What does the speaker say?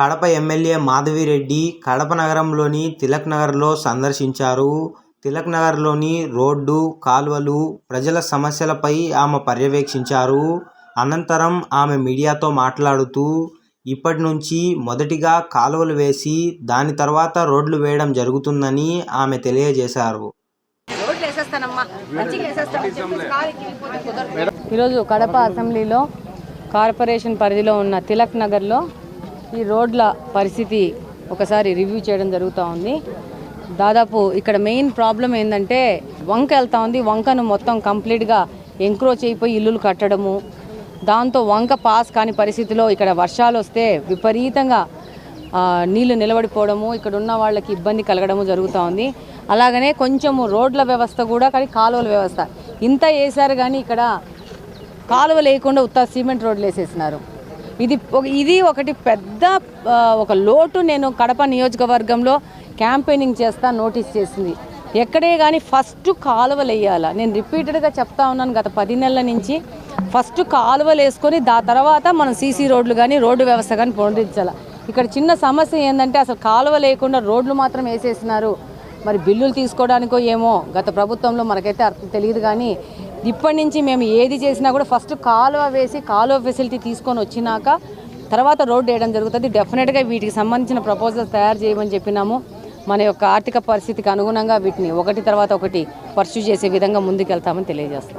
Kadapa MLA Madhavi Reddy Kadapa నగరంలోని తిలక్ నగర్లో సందర్శించారు. తిలక్ నగర్లోని రోడ్డు కాలువలు ప్రజల సమస్యలపై ఆమె పర్యవేక్షించారు. అనంతరం ఆమె మీడియాతో మాట్లాడుతూ ఇప్పటి నుంచి మొదటిగా కాలువలు వేసి దాని తర్వాత రోడ్లు వేయడం జరుగుతుందని ఆమె తెలియజేశారు. ఈరోజు కడప అసెంబ్లీలో కార్పొరేషన్ పరిధిలో ఉన్న తిలక్ నగర్లో ఈ రోడ్ల పరిస్థితి ఒకసారి రివ్యూ చేయడం జరుగుతూ ఉంది. దాదాపు ఇక్కడ మెయిన్ ప్రాబ్లం ఏంటంటే వంక వెళ్తూ ఉంది. వంకను మొత్తం కంప్లీట్గా ఎంక్రోచ్ అయిపోయి ఇల్లులు కట్టడము. దాంతో వంక పాస్ కాని పరిస్థితిలో ఇక్కడ వర్షాలు వస్తే విపరీతంగా నీళ్ళు నిలబడిపోవడము ఇక్కడ ఉన్న వాళ్ళకి ఇబ్బంది కలగడము జరుగుతూ ఉంది. అలాగనే కొంచెము రోడ్ల వ్యవస్థ కూడా కానీ కాలువల వ్యవస్థ. ఇంత వేశారు కానీ ఇక్కడ కాలువ లేకుండా ఉత్త సిమెంట్ రోడ్లు వేసేసినారు. ఇది ఇది ఒకటి పెద్ద ఒక లోటు నేను కడప నియోజకవర్గంలో క్యాంపెయినింగ్ చేస్తా నోటీస్ చేసింది. ఎక్కడే కానీ ఫస్ట్ కాలువలు వేయాల నేను రిపీటెడ్గా చెప్తా ఉన్నాను గత పది నెలల నుంచి ఫస్ట్ కాలువలు వేసుకొని దా తర్వాత మనం సీసీ రోడ్లు కానీ రోడ్డు వ్యవస్థ కానీ పునరుద్ధరించాలి. ఇక్కడ చిన్న సమస్య ఏంటంటే అసలు కాలువ లేకుండా రోడ్లు మాత్రం వేసేసినారు. మరి బిల్లులు తీసుకోవడానికో ఏమో గత ప్రభుత్వంలో మనకైతే అర్థం తెలియదు కానీ ఇప్పటి నుంచి మేము ఏది చేసినా కూడా ఫస్ట్ కాలువ వేసి కాలువ ఫెసిలిటీ తీసుకొని వచ్చినాక తర్వాత రోడ్డు వేయడం జరుగుతుంది. డెఫినెట్గా వీటికి సంబంధించిన ప్రపోజల్స్ తయారు చేయమని చెప్పినాము. మన యొక్క ఆర్థిక పరిస్థితికి అనుగుణంగా వీటిని ఒకటి తర్వాత ఒకటి పర్సూ చేసే విధంగా ముందుకెళ్తామని తెలియజేస్తాం